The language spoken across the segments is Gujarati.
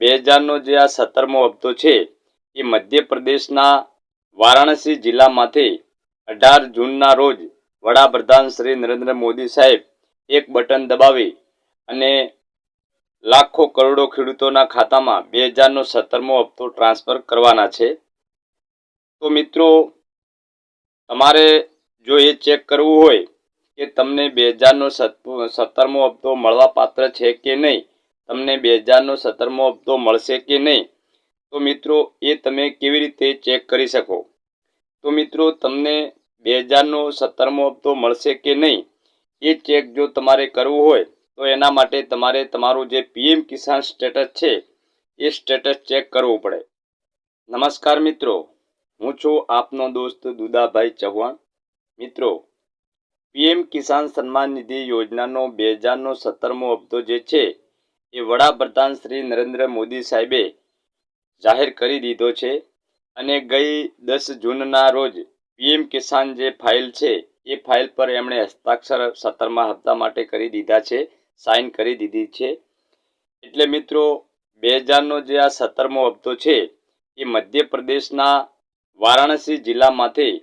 બે હજારનો જે આ સત્તરમો હપ્તો છે, એ મધ્યપ્રદેશના વારાણસી જિલ્લામાંથી અઢાર જૂનના રોજ વડાપ્રધાન શ્રી નરેન્દ્ર મોદી સાહેબ એક બટન દબાવી અને લાખો કરોડો ખેડૂતોના ખાતામાં બે હજારનો સત્તરમો હપ્તો ટ્રાન્સફર કરવાના છે. તો મિત્રો, તમારે જો એ ચેક કરવું હોય કે તમને બે હજારનો સત્તરમો હપ્તો મળવા પાત્ર છે કે નહીં તમને બે હજારનો સત્તરમો હપ્તો મળશે કે નહીં? તો મિત્રો, એ તમે કેવી રીતે ચેક કરી શકો? તો મિત્રો, તમને બે હજારનો સત્તરમો હપ્તો મળશે કે નહીં? એ ચેક જો તમારે કરવું હોય, તો એના માટે તમારે તમારું જે પીએમ કિસાન સ્ટેટસ છે, એ સ્ટેટસ ચેક કરવું પડે. નમસ્કાર મિત્રો, હું છું આપનો દોસ્ત દુદાભાઈ ચૌહાણ. મિત્રો, પીએમ કિસાન સન્માન નિધિ યોજનાનો બે હજારનો સત્તરમો હપ્તો જે છે એ વડાપ્રધાન શ્રી નરેન્દ્ર મોદી સાહેબે જાહેર કરી દીધો છે અને ગઈ દસ જૂનના રોજ પીએમ કિસાન જે ફાઇલ છે, એ ફાઇલ પર એમણે હસ્તાક્ષર સત્તરમા હપ્તા માટે કરી દીધા છે, સાઇન કરી દીધી છે. એટલે મિત્રો બે હજારનો જે આ સત્તરમો હપ્તો છે, એ મધ્યપ્રદેશના વારાણસી જિલ્લામાંથી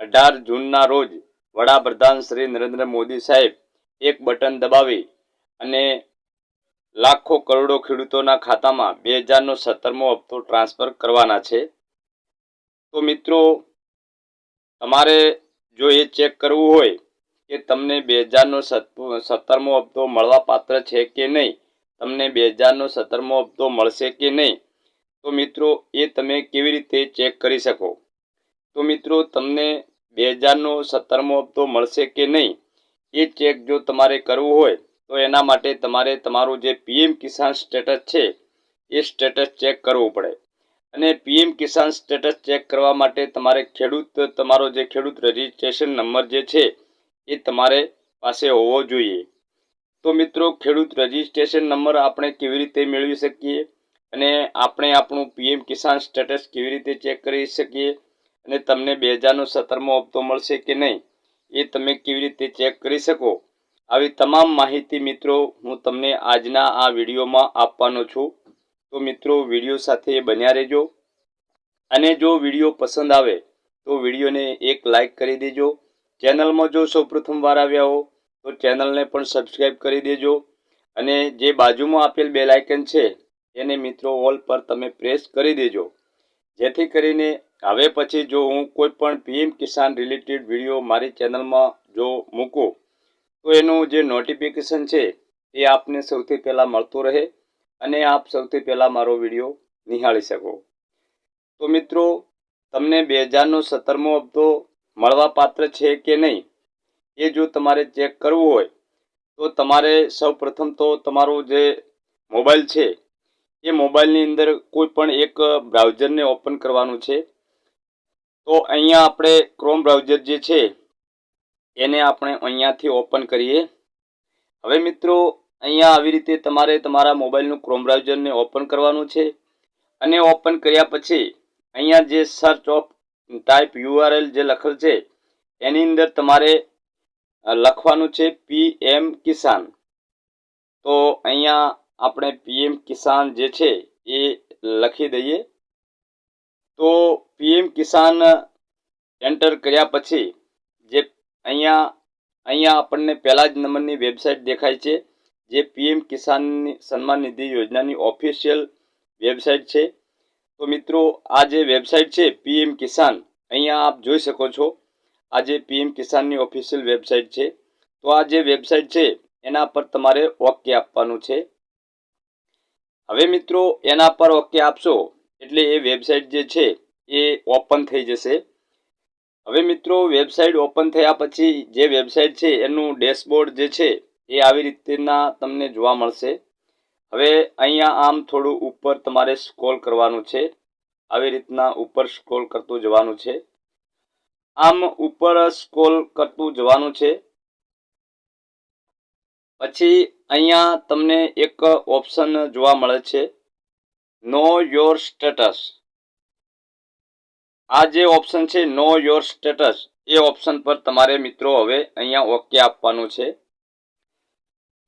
અઢાર જૂનના રોજ વડાપ્રધાન શ્રી નરેન્દ્ર મોદી સાહેબ એક બટન દબાવી અને લાખો કરોડો ખેડૂતોના ખાતામાં બે હજારનો સત્તરમો હપ્તો ટ્રાન્સફર કરવાના છે. તો મિત્રો, તમારે જો એ ચેક કરવું હોય કે તમને બે હજારનો સત્તરમો હપ્તો મળવા પાત્ર છે કે નહીં, તમને બે હજારનો સત્તરમો હપ્તો મળશે કે નહીં, તો મિત્રો, એ તમે કેવી રીતે ચેક કરી શકો? તો મિત્રો, તમને બે હજારનો સત્તરમો હપ્તો મળશે કે નહીં, એ ચેક જો તમારે કરવું હોય તો એના માટે તમારે તમારું જે પીએમ કિસાન સ્ટેટસ છે, એ સ્ટેટસ ચેક કરવું પડે. અને પીએમ કિસાન સ્ટેટસ ચેક કરવા માટે તમારે ખેડૂત, તમારો જે ખેડૂત રજિસ્ટ્રેશન નંબર જે છે, એ તમારે પાસે હોવો જોઈએ. તો મિત્રો, ખેડૂત રજિસ્ટ્રેશન નંબર આપણે કેવી રીતે મેળવી શકીએ? અને આપણે આપણું પીએમ કિસાન સ્ટેટસ કેવી રીતે ચેક કરી શકીએ? અને તમને બે હજારનો સત્તરમો હપ્તો મળશે કે નહીં? એ તમે કેવી રીતે ચેક કરી શકો? આવી તમામ માહિતી મિત્રો હું તમને આજના આ વિડીયોમાં આપવાનો છું. તો મિત્રો વીડિયો સાથે બન્યા રહેજો. અને જો વીડિયો પસંદ આવે તો વિડીયોને એક લાઈક કરી દેજો. ચેનલમાં જો સૌપ્રથમ વાર આવ્યા હો તો ચેનલને પણ સબસ્ક્રાઈબ કરી દેજો. અને જે બાજુમાં આપેલ બે લાઇકન છે એને મિત્રો ઓલ પર તમે પ્રેસ કરી દેજો. જેથી કરીને હવે પછી જો હું કોઈ પણ પીએમ કિસાન રિલેટેડ વીડિયો મારી ચેનલમાં જો મૂકું તો એનું જે નોટિફિકેશન છે, એ આપને સૌથી પહેલાં મળતું રહે અને આપ સૌથી પહેલાં મારો વીડિયો નિહાળી શકો. તો મિત્રો, તમને બે હજારનો સત્તરમો હપ્તો મળવા પાત્ર છે કે નહીં, એ જો તમારે ચેક કરવું હોય, તો તમારે સૌ પ્રથમ તો તમારું જે મોબાઈલ છે, એ મોબાઈલની અંદર કોઈ પણ એક બ્રાઉઝરને ઓપન કરવાનું છે. તો અહીંયા આપણે ક્રોમ બ્રાઉઝર જે છે એને આપણે અહીંયાથી ઓપન કરીએ. હવે મિત્રો, અહીંયા આવી રીતે તમારે તમારા મોબાઈલનું ક્રોમ બ્રાઉઝરને ઓપન કરવાનું છે અને ઓપન કર્યા પછી અહીંયા જે સર્ચ ઓફ ટાઈપ યુઆરએલ જે લખેલ છે, એની અંદર તમારે લખવાનું છે પી એમ કિસાન તો અહીંયા આપણે પીએમ કિસાન જે છે એ લખી દઈએ. તો પીએમ કિસાન એન્ટર કર્યા પછી જે અહીંયા અહીંયા આપણને પહેલા જ નંબરની વેબસાઇટ દેખાય છે, જે પીએમ કિસાનની સન્માન નિધિ યોજનાની ઓફિશિયલ વેબસાઇટ છે. તો મિત્રો, આ જે વેબસાઇટ છે, પીએમ કિસાન, અહીંયા આપ જોઈ શકો છો, આ જે પીએમ કિસાનની ઓફિશિયલ વેબસાઇટ છે. તો આ જે વેબસાઇટ છે, એના પર તમારે ઓકે આપવાનું છે. હવે મિત્રો, એના પર ઓકે આપશો, એટલે એ વેબસાઇટ જે છે, એ ઓપન થઈ જશે. હવે મિત્રો વેબસાઇટ ઓપન થયા પછી જે વેબસાઇટ છે, એનું ડેશબોર્ડ જે છે, એ આવી રીતના તમને જોવા મળશે. હવે અહીંયા આમ થોડું ઉપર તમારે સ્ક્રોલ કરવાનું છે. આવી રીતના ઉપર સ્ક્રોલ કરતું જવાનું છે. આમ ઉપર સ્ક્રોલ કરતું જવાનું છે. પછી અહીંયા તમને એક ઓપ્શન જોવા મળે છે. નો યોર સ્ટેટસ આ જે ઓપ્શન છે નો યોર સ્ટેટસ એ ઓપ્શન પર તમારે મિત્રો હવે અહીંયા ઓકે આપવાનું છે.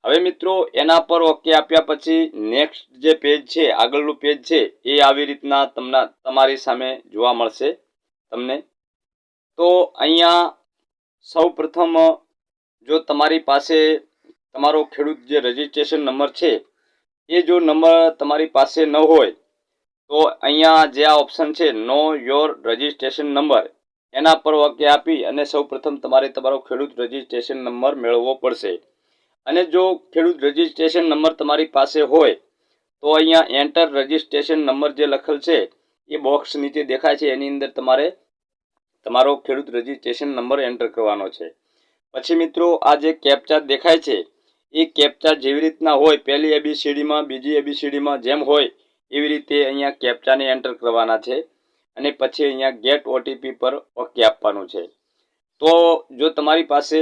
હવે મિત્રો, એના પર ઓકે આપ્યા પછી નેક્સ્ટ જે પેજ છે, આગળનું પેજ છે, એ આવી રીતના તમને, તમારી સામે જોવા મળશે તમને. તો અહીંયા સૌ પ્રથમ જો તમારી પાસે તમારો ખેડૂત જે રજિસ્ટ્રેશન નંબર છે, એ જો નંબર તમારી પાસે ન હોય તો અહીંયા જે આ ઓપ્શન છે નો યોર રજિસ્ટ્રેશન નંબર એના પર વાક્ય આપી અને સૌ તમારે તમારો ખેડૂત રજિસ્ટ્રેશન નંબર મેળવવો પડશે. અને જો ખેડૂત રજિસ્ટ્રેશન નંબર તમારી પાસે હોય, તો અહીંયા એન્ટર રજિસ્ટ્રેશન નંબર જે લખેલ છે, એ બોક્સ નીચે દેખાય છે, એની અંદર તમારે તમારો ખેડૂત રજિસ્ટ્રેશન નંબર એન્ટર કરવાનો છે. પછી મિત્રો, આ જે કેપ્ચા દેખાય છે, એ કેપ્ચા જેવી રીતના હોય, પહેલી એબીસીડીમાં બીજી એબીસીડીમાં જેમ હોય એવી રીતે અહીંયા કેપ્ચાને એન્ટર કરવાના છે અને પછી અહીંયા ગેટ ઓટીપી પર ઓકે આપવાનું છે. તો જો તમારી પાસે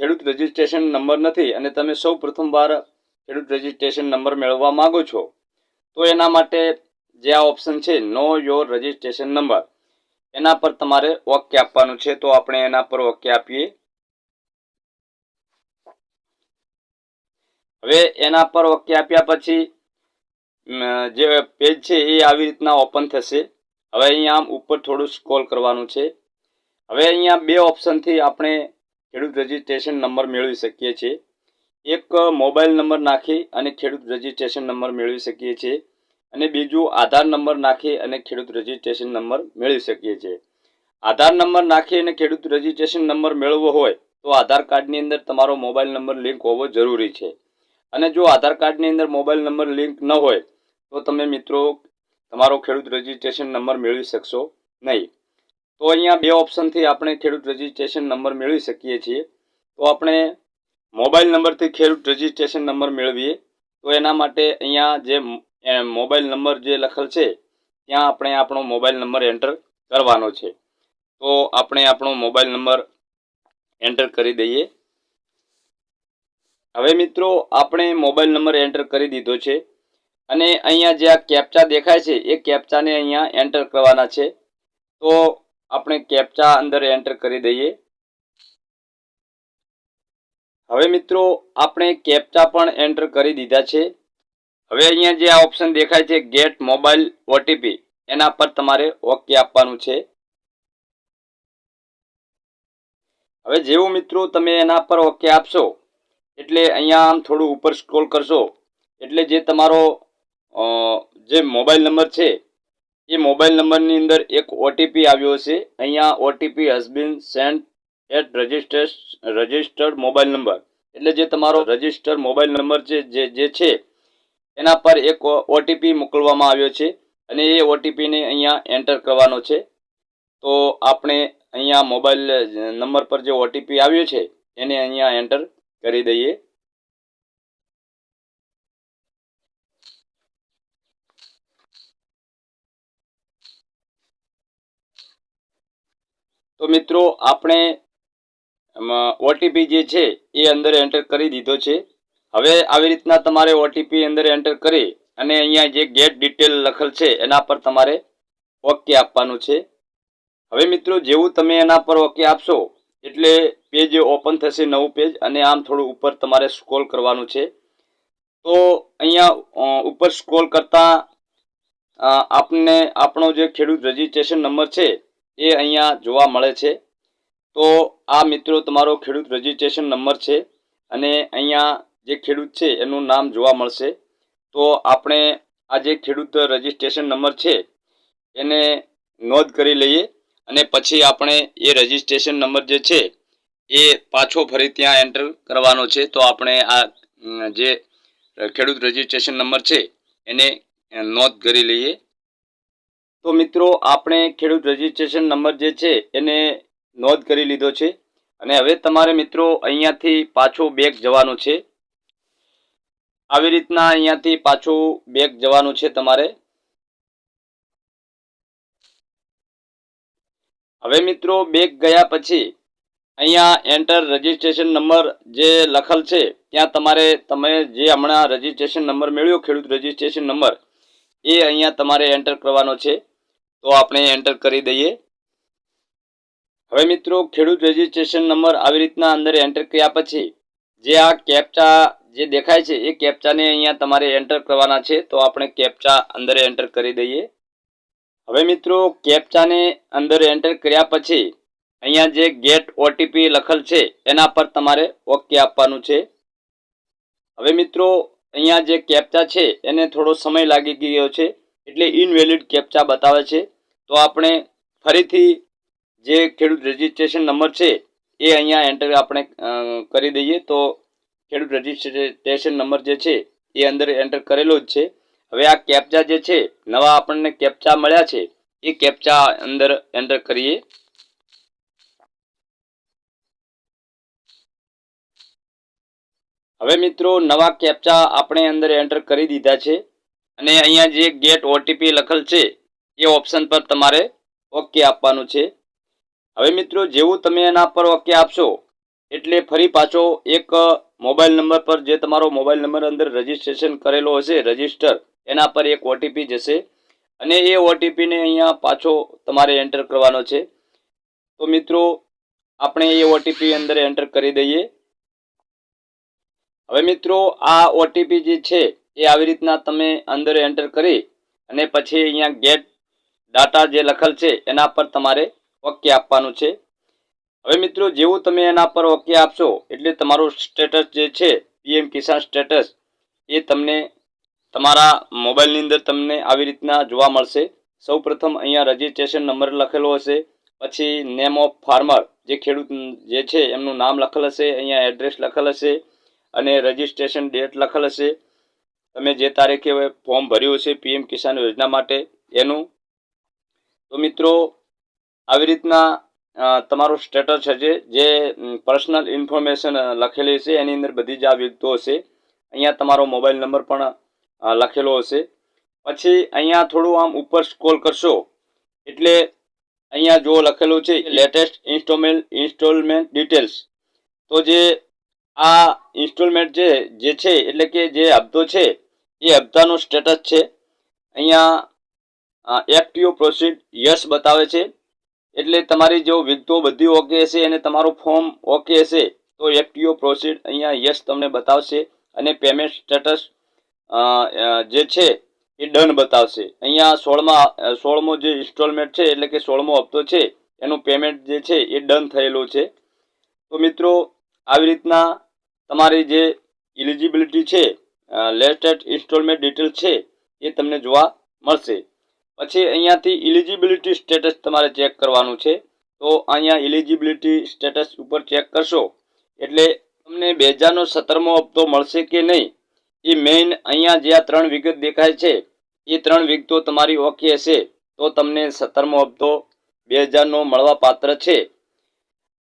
ખેડૂત રજિસ્ટ્રેશન નંબર નથી અને તમે સૌ પ્રથમવાર ખેડૂત રજિસ્ટ્રેશન નંબર મેળવવા માંગો છો, તો એના માટે જે આ ઓપ્શન છે નો યોર રજિસ્ટ્રેશન નંબર એના પર તમારે ઓકે આપવાનું છે. તો આપણે એના પર ઓકે આપીએ. હવે એના પર ઓકે આપ્યા પછી જે પેજ છે એ આવી રીતના ઓપન થશે. હવે અહીંયા આમ ઉપર થોડું સ્ક્રોલ કરવાનું છે. હવે અહીંયા બે ઓપ્શનથી આપણે ખેડૂત રજિસ્ટ્રેશન નંબર મેળવી શકીએ છીએ. એક મોબાઈલ નંબર નાખી અને ખેડૂત રજિસ્ટ્રેશન નંબર મેળવી શકીએ છીએ. અને બીજું, આધાર નંબર નાખી અને ખેડૂત રજિસ્ટ્રેશન નંબર મેળવી શકીએ છીએ. આધાર નંબર નાખી અને ખેડૂત રજિસ્ટ્રેશન નંબર મેળવવો હોય તો આધાર કાર્ડની અંદર તમારો મોબાઈલ નંબર લિંક હોવો જરૂરી છે. અને જો આધાર કાર્ડની અંદર મોબાઈલ નંબર લિંક ન હોય તો તમે મિત્રો તમારો ખેડૂત રજિસ્ટ્રેશન નંબર મેળવી શકશો નહીં? તો અહીંયા બે ઓપ્શનથી આપણે ખેડૂત રજિસ્ટ્રેશન નંબર મેળવી શકીએ છીએ. તો આપણે મોબાઈલ નંબરથી ખેડૂત રજિસ્ટ્રેશન નંબર મેળવીએ. તો એના માટે અહીંયા જે મોબાઈલ નંબર જે લખેલ છે, ત્યાં આપણે આપણો મોબાઈલ નંબર એન્ટર કરવાનો છે. તો આપણે આપણો મોબાઈલ નંબર એન્ટર કરી દઈએ. હવે મિત્રો, આપણે મોબાઈલ નંબર એન્ટર કરી દીધો છે. અને અહીંયા જે આ કેપ્ચા દેખાય છે, એ કેપ્ચાને અહીંયા એન્ટર કરવાના છે. તો આપણે કેપ્ચા અંદર એન્ટર કરી દઈએ. હવે મિત્રો, આપણે કેપ્ચા પણ એન્ટર કરી દીધા છે. હવે અહીંયા જે આ ઓપ્શન દેખાય છે ગેટ મોબાઈલ ઓટીપી એના પર તમારે ઓકે આપવાનું છે. હવે જેવું મિત્રો તમે એના પર ઓકે આપશો, એટલે અહીંયા આમ થોડું ઉપર સ્ક્રોલ કરશો, એટલે જે તમારો જે મોબાઈલ નંબર છે, એ મોબાઈલ નંબરની અંદર એક ઓટીપી આવ્યો છે. અહીંયા OTP has sent at register registered mobile number. એટલે જે તમારો રજિસ્ટર મોબાઈલ નંબર છે, જે જે છે, એના પર એક ઓટીપી મોકલવામાં આવ્યો છે અને એ ઓટીપીને અહીંયા એન્ટર કરવાનો છે. તો આપણે અહીંયા મોબાઈલ નંબર પર જે ઓટીપી આવ્યો છે, એને અહીંયા એન્ટર કરી દઈએ. તો મિત્રો, આપણે ઓટીપી જે છે, એ અંદર એન્ટર કરી દીધો છે. હવે આવી રીતના તમારે ઓટીપી અંદર એન્ટર કરી અને અહીંયા જે ગેટ ડિટેલ લખેલ છે, એના પર તમારે ઓકે આપવાનું છે. હવે મિત્રો, જેવું તમે એના પર ઓકે આપશો, એટલે પેજ ઓપન થશે નવું પેજ અને આમ થોડું ઉપર તમારે સ્ક્રોલ કરવાનું છે. તો અહીંયા ઉપર સ્ક્રોલ કરતાં આપને, આપણો જે ખેડૂત રજિસ્ટ્રેશન નંબર છે એ અહીંયા જોવા મળે છે. તો આ મિત્રો તમારો ખેડૂત રજિસ્ટ્રેશન નંબર છે અને અહીંયા જે ખેડૂત છે એનું નામ જોવા મળશે. તો આપણે આ જે ખેડૂત રજિસ્ટ્રેશન નંબર છે એને નોંધ કરી લઈએ અને પછી આપણે એ રજિસ્ટ્રેશન નંબર જે છે એ પાછો ફરી ત્યાં એન્ટર કરવાનો છે. તો આપણે આ જે ખેડૂત રજિસ્ટ્રેશન નંબર છે એને નોંધ કરી લઈએ. તો મિત્રો, આપણે ખેડૂત રજિસ્ટ્રેશન નંબર જે છે, એને નોંધ કરી લીધો છે. અને હવે તમારે મિત્રો અહીંયાથી પાછો બેક જવાનું છે. આવી રીતના અહીંયાથી પાછું બેક જવાનું છે તમારે. હવે મિત્રો બેક ગયા પછી અહીંયા એન્ટર રજિસ્ટ્રેશન નંબર જે લખેલ છે, ત્યાં તમારે તમે જે હમણાં રજિસ્ટ્રેશન નંબર મેળવ્યો, ખેડૂત રજિસ્ટ્રેશન નંબર, એ અહીંયા તમારે એન્ટર કરવાનો છે. તો આપણે એન્ટર કરી દઈએ. હવે મિત્રો, ખેડૂત રજિસ્ટ્રેશન નંબર આવી રીતના અંદર એન્ટર કર્યા પછી, જે આ કેપ્ચા જે દેખાય છે, એ કેપ્ચાને અહીંયા તમારે એન્ટર કરવાના છે, તો આપણે કેપ્ચા અંદર એન્ટર કરી દઈએ. હવે મિત્રો કેપ્ચાને અંદર એન્ટર કર્યા પછી, અહીંયા જે ગેટ ઓટીપી લખેલ છે, એના પર તમારે ઓકે આપવાનું છે. હવે મિત્રો, અહીંયા જે કેપ્ચા છે, એને થોડો સમય લાગી ગયો છે. એટલે ઇનવેલિડ કેપ્ચા બતાવે છે. તો આપણે ફરીથી જે ખેડૂત રજિસ્ટ્રેશન નંબર છે, એ અહીંયા એન્ટર આપણે કરી દઈએ. તો ખેડૂત રજિસ્ટ્રેશન નંબર જે છે, એ અંદર એન્ટર કરેલો જ છે. હવે આ કેપ્ચા જે છે, નવા આપણને કેપ્ચા મળ્યા છે, એ કેપ્ચા અંદર એન્ટર કરીએ. હવે મિત્રો, નવા કેપ્ચા આપણે અંદર એન્ટર કરી દીધા છે. અને અહીંયા જે ગેટ ઓટીપી લખેલ છે, એ ઓપ્શન પર તમારે ઓકે આપવાનું છે. હવે મિત્રો, જેવું તમે એના પર ઓકે આપશો, એટલે ફરી પાછો એક મોબાઈલ નંબર પર જે તમારો મોબાઈલ નંબર અંદર રજિસ્ટ્રેશન કરેલો હશે રજિસ્ટર એના પર એક ઓટીપી જશે. અને એ ઓટીપીને અહીંયા પાછો તમારે એન્ટર કરવાનો છે. તો મિત્રો, આપણે એ ઓટીપી અંદર એન્ટર કરી દઈએ. હવે મિત્રો, આ ઓટીપી જે છે એ આવી રીતના તમે અંદર એન્ટર કરી અને પછી અહીંયા ગેટ ડાટા જે લખેલ છે, એના પર તમારે ઓકે આપવાનું છે. હવે મિત્રો, જેવું તમે એના પર ઓકે આપશો, એટલે તમારું સ્ટેટસ જે છે પીએમ કિસાન સ્ટેટસ એ તમને તમારા મોબાઈલની અંદર તમને આવી રીતના જોવા મળશે. સૌપ્રથમ અહીંયા રજિસ્ટ્રેશન નંબર લખેલો હશે, પછી નેમ ઓફ ફાર્મર જે ખેડૂત જે છે, એમનું નામ લખેલ હશે, અહીંયા એડ્રેસ લખેલ હશે, અને રજિસ્ટ્રેશન ડેટ લખેલ હશે. તમે જે તારીખે ફોર્મ ભર્યું છે પીએમ કિસાન યોજના માટે એનું, તો મિત્રો, આવી રીતના તમારું સ્ટેટસ હશે જે પર્સનલ ઇન્ફોર્મેશન લખેલી છે એની અંદર બધી જ આ વિગતો હશે. અહીંયા તમારો મોબાઈલ નંબર પણ લખેલો હશે. પછી અહીંયા થોડું આમ ઉપર સ્કોલ કરશો, એટલે અહીંયા જો લખેલું છે લેટેસ્ટ ઇન્સ્ટોલમેન્ટ ઇન્સ્ટોલમેન્ટ ડિટેલ્સ તો જે આ ઇન્સ્ટોલમેન્ટ જે જે છે, એટલે કે જે હપ્તો છે એ હપ્તાનું સ્ટેટસ છે. અહીંયા એક્ટિવ પ્રોસીડ યસ બતાવે છે. એટલે તમારી જો વિગતો બધી ઓકે હશે અને તમારું ફોર્મ ઓકે હશે, તો એક્ટિવ પ્રોસીડ અહીંયા યસ તમને બતાવશે અને પેમેન્ટ સ્ટેટસ જે છે એ ડન બતાવશે. અહીંયા સોળમાં સોળમો જે ઇન્સ્ટોલમેન્ટ છે, એટલે કે સોળમો હપ્તો છે, એનું પેમેન્ટ જે છે એ ડન થયેલું છે. તો મિત્રો, આવી રીતના તમારી જે ઇલિજિબિલિટી છે લેટેસ્ટ ઇન્સ્ટોલમેન્ટ ડિટેલ છે એ તમને જોવા મળશે. પછી અહીંયાથી ઇલિજિબિલિટી સ્ટેટસ તમારે ચેક કરવાનું છે. તો અહીંયા ઇલિજિબિલિટી સ્ટેટસ ઉપર ચેક કરશો. એટલે તમને બે હજારનો સત્તરમો હપ્તો મળશે કે નહીં? એ મેઇન અહીંયા જે આ ત્રણ વિગત દેખાય છે, એ ત્રણ વિગતો તમારી ઓકે હશે. તો તમને સત્તરમો હપ્તો બે હજારનો મળવા પાત્ર છે.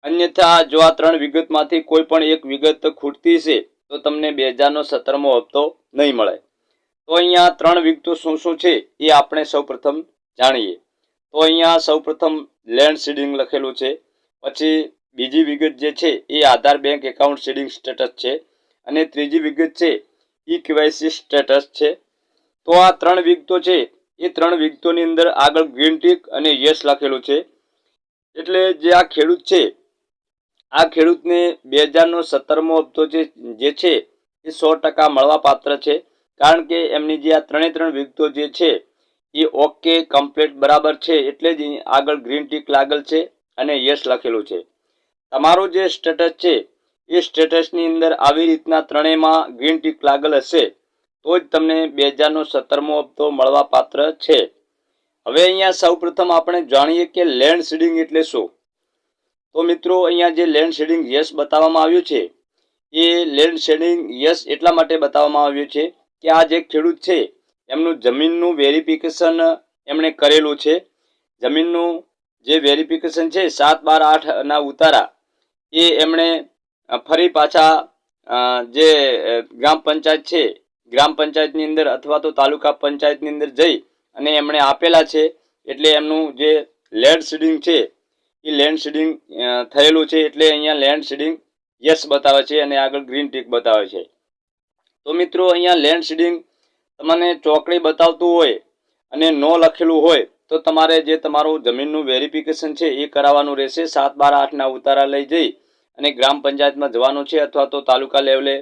અન્યથા જો આ ત્રણ વિગતમાંથી કોઈ પણ એક વિગત ખૂટતી છે તો તમને બે હજારનો સત્તરમો હપ્તો નહીં મળે. તો અહીંયા ત્રણ વિગતો શું શું છે એ આપણે સૌપ્રથમ જાણીએ. તો અહીંયા સૌપ્રથમ લેન્ડ સીડિંગ લખેલું છે. પછી બીજી વિગત જે છે એ Aadhaar bank account seeding status છે. અને ત્રીજી વિગત છે ઈ કેવાયસી સ્ટેટસ છે. તો આ ત્રણ વિગતો છે એ ત્રણ વિગતોની અંદર આગળ ગ્રીન ટીક અને યસ લખેલું છે. એટલે જે આ ખેડૂત છે આ ખેડૂતને બે હજારનો સત્તરમો હપ્તો જે જે છે, એ સો ટકા મળવા પાત્ર છે. કારણ કે એમની જે આ ત્રણે ત્રણ વિગતો જે છે, એ ઓકે, કમ્પ્લીટ, બરાબર છે, એટલે જ આગળ ગ્રીન ટીક લાગેલ છે અને યસ લખેલું છે. તમારું જે સ્ટેટસ છે, એ સ્ટેટસની અંદર આવી રીતના ત્રણેયમાં ગ્રીન ટીક લાગેલ હશે, તો જ તમને બે હજારનો સત્તરમો હપ્તો મળવા પાત્ર છે. હવે અહીંયા સૌપ્રથમ આપણે જાણીએ કે લેન્ડ સીડિંગ એટલે શું? તો મિત્રો, અહીંયા જે લેન્ડ શેડિંગ યસ બતાવવામાં આવ્યું છે, એ લેન્ડ શેડિંગ યસ એટલા માટે બતાવવામાં આવ્યું છે કે આ જે ખેડૂત છે, એમનું જમીનનું વેરિફિકેશન એમણે કરેલું છે. જમીનનું જે વેરિફિકેશન છે, સાત બાર આઠના ઉતારા, એ એમણે ફરી પાછા જે ગ્રામ પંચાયત છે, ગ્રામ પંચાયતની અંદર અથવા તો તાલુકા પંચાયતની અંદર જઈ અને એમણે આપેલા છે, એટલે એમનું જે લેન્ડ શેડિંગ છે એ લેન્ડ સીડિંગ થયેલું છે એટલે અહીંયા લેન્ડ સીડિંગ યસ બતાવે છે અને આગળ ગ્રીન ટીક બતાવે છે. તો મિત્રો અહીંયા લેન્ડ સીડિંગ તમને ચોકડી બતાવતું હોય અને નો લખેલું હોય તો તમારે જે તમારું જમીનનું વેરિફિકેશન છે એ કરાવવાનું રહેશે. સાત બાર આઠના ઉતારા લઈ જઈ અને ગ્રામ પંચાયતમાં જવાનું છે અથવા તો તાલુકા લેવલે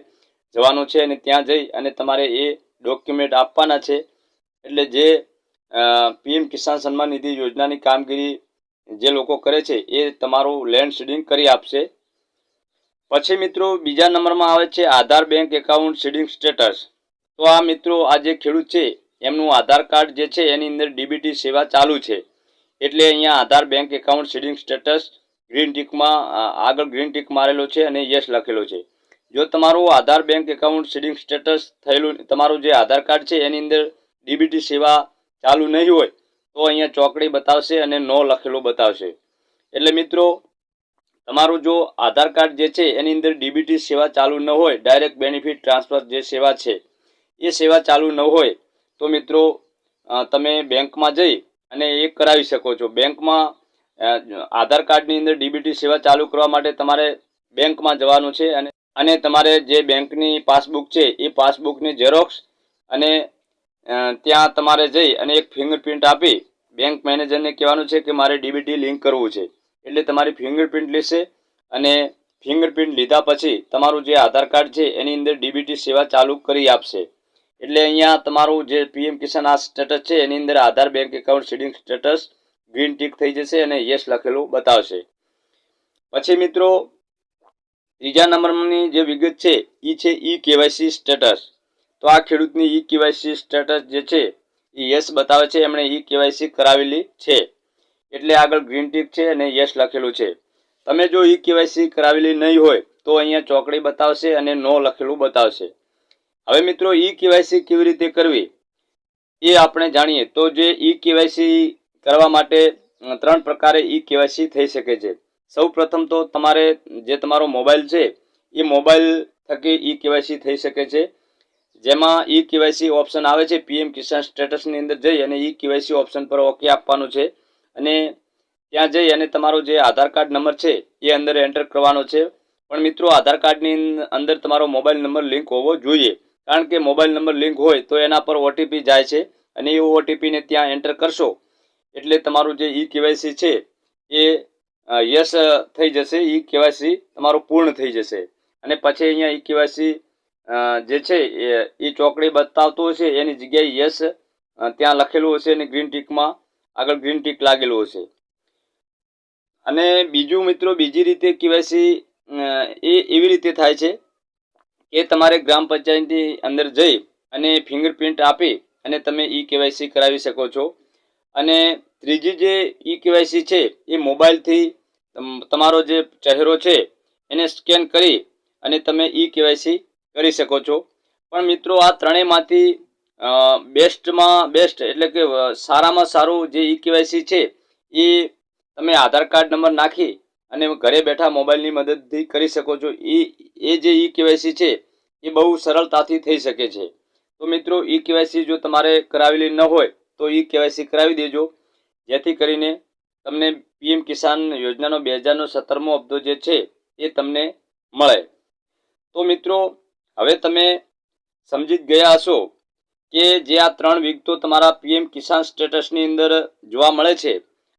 જવાનું છે અને ત્યાં જઈ અને તમારે એ ડોક્યુમેન્ટ આપવાના છે. એટલે જે પીએમ કિસાન સન્માન નિધિ યોજનાની કામગીરી જે લોકો કરે છે, એ તમારું લેન્ડ સીડિંગ કરી આપશે. પછી મિત્રો બીજા નંબરમાં આવે છે Aadhaar bank account seeding status તો આ મિત્રો આ જે ખેડૂત છે, એમનું આધાર કાર્ડ જે છે, એની અંદર ડીબીટી સેવા ચાલુ છે. એટલે અહીંયા Aadhaar bank account seeding status green ટીકમાં આગળ ગ્રીન ટીક મારેલો છે અને યસ લખેલો છે. જો તમારું Aadhaar bank account seeding status થયેલું, તમારું જે આધાર કાર્ડ છે, એની અંદર ડીબીટી સેવા ચાલુ નહીં હોય તો અહીંયા ચોકડી બતાવશે અને નો લખેલું બતાવશે. એટલે મિત્રો, તમારું જો આધાર કાર્ડ જે છે, એની અંદર ડીબીટી સેવા ચાલુ ન હોય, ડાયરેક્ટ બેનિફિટ ટ્રાન્સફર જે સેવા છે, એ સેવા ચાલુ ન હોય, તો મિત્રો તમે બેંકમાં જઈ અને એ કરાવી શકો છો. બેંકમાં આધાર કાર્ડની અંદર ડીબીટી સેવા ચાલુ કરવા માટે તમારે બેંકમાં જવાનું છે અને અને તમારે જે બેંકની પાસબુક છે, એ પાસબુકની ઝેરોક્સ અને ત્યાં તમારે જઈ અને એક ફિંગરપ્રિન્ટ આપી બેંક મેનેજરને કહેવાનું છે કે મારે ડીબીટી લિંક કરવું છે. એટલે તમારી ફિંગરપ્રિન્ટ લેશે અને ફિંગરપ્રિન્ટ લીધા પછી તમારું જે આધાર કાર્ડ છે એની અંદર ડીબીટી સેવા ચાલુ કરી આપશે. એટલે અહીંયા તમારું જે પીએમ કિસાન આ સ્ટેટસ છે એની અંદર Aadhaar bank account seeding status green tick થઈ જશે અને યસ લખેલું બતાવશે. પછી મિત્રો, ત્રીજા નંબરની જે વિગત છે એ છે ઈ કેવાયસી સ્ટેટસ તો આ ખેડૂતની ઈ કેવાયસી સ્ટેટસ જે છે એ યસ બતાવે છે, એમણે ઈ કેવાયસી કરાવેલી છે. એટલે આગળ ગ્રીન ટીક છે અને યસ લખેલું છે. તમે જો ઈ કેવાયસી કરાવેલી નહીં હોય, તો અહીંયા ચોકડી બતાવશે અને નો લખેલું બતાવશે. હવે મિત્રો, ઈ કેવાયસી કેવી રીતે કરવી? એ આપણે જાણીએ. તો જે ઈ કેવાયસી કરવા માટે ત્રણ પ્રકારે ઈ કેવાયસી થઈ શકે છે. સૌ પ્રથમ તો તમારે, જે તમારો મોબાઈલ છે એ મોબાઈલ થકી ઈ કેવાયસી થઈ શકે છે. જેમાં ઈ કેવાયસી ઓપ્શન આવે છે. પીએમ કિસાન સ્ટેટસની અંદર જઈ અને ઈ કેવાયસી ઓપ્શન પર ઓકે આપવાનું છે. અને ત્યાં જઈ અને તમારો જે આધાર કાર્ડ નંબર છે, એ અંદર એન્ટર કરવાનો છે. પણ મિત્રો, આધાર કાર્ડની અંદર તમારો મોબાઈલ નંબર લિંક હોવો જોઈએ. કારણ કે મોબાઈલ નંબર લિંક હોય તો એના પર ઓટીપી જાય છે અને એ ઓટીપીને ત્યાં એન્ટર કરશો. એટલે તમારું જે ઈ કેવાયસી છે, એ યસ થઈ જશે. ઈ કેવાયસી તમારું પૂર્ણ થઈ જશે. અને પછી અહીંયા ઈ કેવાયસી જે છે એ ચોકડી બતાવતું હશે, એની જગ્યાએ યસ ત્યાં લખેલું હશે અને ગ્રીન ટીકમાં આગળ ગ્રીન ટીક લાગેલું હશે. અને બીજું મિત્રો, બીજી રીતે કેવાયસી એ એવી રીતે થાય છે કે તમારે ગ્રામ પંચાયતની અંદર જઈ અને ફિંગરપ્રિન્ટ આપી અને તમે ઈ કેવાયસી કરાવી શકો છો. અને ત્રીજી જે ઈ કેવાયસી છે, એ મોબાઈલથી તમારો જે ચહેરો છે, એને સ્કેન કરી અને તમે ઈ કેવાયસી કરી શકો છો. પણ મિત્રો, આ ત્રણેયમાંથી બેસ્ટમાં, બેસ્ટ એટલે કે સારામાં સારું જે ઈ કેવાયસી છે એ તમે આધાર કાર્ડ નંબર નાખી અને ઘરે બેઠા મોબાઈલની મદદથી કરી શકો છો. એ એ જે ઈ કેવાયસી છે, એ બહુ સરળતાથી થઈ શકે છે. તો મિત્રો, ઈ કેવાયસી જો તમારે કરાવેલી ન હોય, તો ઈ કેવાયસી કરાવી દેજો. જેથી કરીને તમને પીએમ કિસાન યોજનાનો બે હજારનો સત્તરમો હપ્તો જે છે, એ તમને મળે. તો મિત્રો હવે તમે સમજી ગયા હશો કે જે આ ત્રણ વિગતો તમારા પીએમ કિસાન સ્ટેટસની અંદર જોવા મળે છે,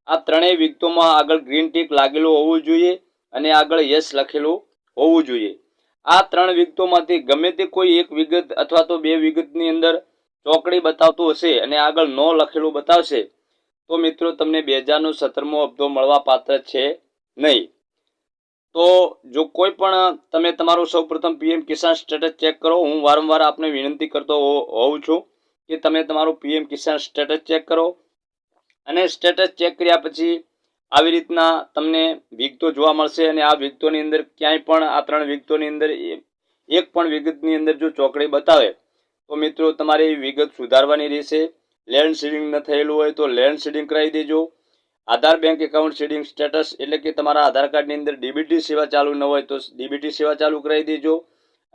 આ ત્રણેય વિગતોમાં આગળ ગ્રીન ટીક લાગેલું હોવું જોઈએ અને આગળ યસ લખેલું હોવું જોઈએ. આ ત્રણ વિગતોમાંથી ગમે તે કોઈ એક વિગત અથવા તો બે વિગતની અંદર ચોકડી બતાવતું હશે અને આગળ નો લખેલું બતાવશે, તો મિત્રો તમને બે હજારનો સત્તરમો હપ્તો મળવા પાત્ર છે નહીં. તો જો કોઈ પણ તમે તમારું સૌપ્રથમ પીએમ કિસાન સ્ટેટસ ચેક કરો, હું વારંવાર આપને વિનંતી કરતો હોઉં છું કે તમે તમારું પીએમ કિસાન સ્ટેટસ ચેક કરો અને સ્ટેટસ ચેક કર્યા પછી આવી રીતના તમને વિગતો જોવા મળશે અને આ વિગતોની અંદર ક્યાંય પણ, આ ત્રણ વિગતોની અંદર એક પણ વિગતની અંદર જો ચોકડી બતાવે, તો મિત્રો તમારે વિગત સુધારવાની રહેશે. લેન્ડ સીડિંગ ન થયેલું હોય તો લેન્ડ સીડિંગ કરાવી દેજો. Aadhaar bank account seeding status એટલે કે તમારા આધાર કાર્ડની અંદર ડીબીટી સેવા ચાલુ ન હોય તો ડીબીટી સેવા ચાલુ કરાવી દેજો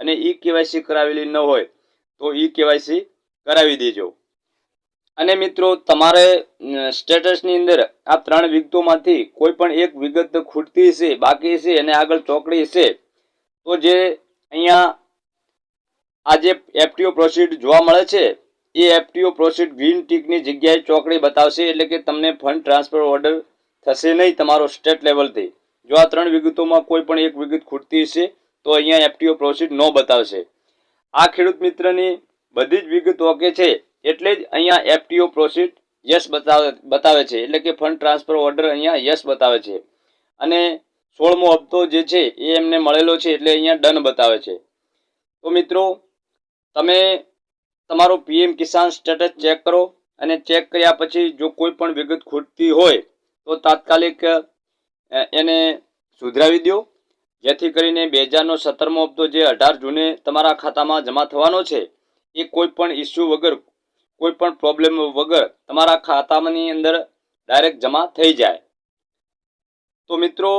અને ઈ કેવાયસી કરાવેલી ન હોય તો ઈ કેવાયસી કરાવી દેજો. અને મિત્રો, તમારે સ્ટેટસની અંદર આ ત્રણ વિગતોમાંથી કોઈ પણ એક વિગત ખૂટતી હશે, બાકી હશે અને આગળ ચોકડી હશે, તો જે અહીંયા આ જે એફટીઓ પ્રોસીડ જોવા મળે છે એ એફટીઓ પ્રોસેસ ગ્રીન ટીકની જગ્યાએ ચોકડી બતાવશે એટલે કે તમને ફંડ ટ્રાન્સફર ઓર્ડર થશે નહીં તમારો સ્ટેટ લેવલથી. જો આ ત્રણ વિગતોમાં કોઈ પણ એક વિગત ખૂટતી હશે, તો અહીંયા એફટીઓ પ્રોસીડ નો બતાવશે. આ ખેડૂત મિત્રની બધી જ વિગત ઓકે છે, એટલે જ અહીંયા એફટીઓ પ્રોસીડ યસ બતાવે બતાવે છે, એટલે કે ફંડ ટ્રાન્સફર ઓર્ડર અહીંયા યસ બતાવે છે. અને સોળમો હપ્તો જે છે, એ એમને મળેલો છે, એટલે અહીંયા ડન બતાવે છે. તો મિત્રો, તમે તમારો પીએમ કિસાન સ્ટેટસ ચેક કરો અને ચેક કર્યા પછી જો કોઈ પણ વિગત ખૂટતી હોય તો તાત્કાલિક એને સુધરાવી દો. જેથી કરીને બે હજારનો સત્તરમો હપ્તો જે અઢાર જૂને તમારા ખાતામાં જમા થવાનો છે, એ કોઈ પણ ઇસ્યુ વગર, કોઈ પણ પ્રોબ્લેમ વગર તમારા ખાતામાંની અંદર ડાયરેક્ટ જમા થઈ જાય. તો મિત્રો,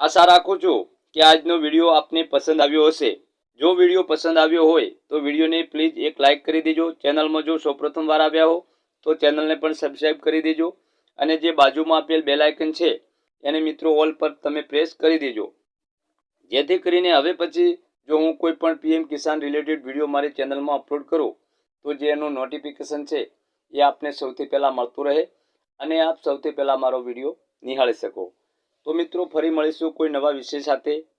આશા રાખું છું કે આજનો વીડિયો આપને પસંદ આવ્યો હશે. જો વીડિયો પસંદ આવ્યો હોય તો વિડીયોને પ્લીઝ એક લાઇક કરી દેજો. ચેનલમાં જો સૌપ્રથમ વાર આવ્યા હો, તો ચેનલને પણ સબસ્ક્રાઈબ કરી દેજો. અને જે બાજુમાં આપેલ બેલ આઇકન છે, એને મિત્રો ઓલ પર તમે પ્રેસ કરી દેજો. જેથી કરીને હવે પછી જો હું કોઈ પણ પીએમ કિસાન રિલેટેડ વીડિયો મારી ચેનલમાં અપલોડ કરું, તો જે એનું નોટિફિકેશન છે, એ આપને સૌથી પહેલાં મળતું રહે અને આપ સૌથી પહેલાં મારો વીડિયો નિહાળી શકો. તો મિત્રો, ફરી મળીશું કોઈ નવા વિષય સાથે.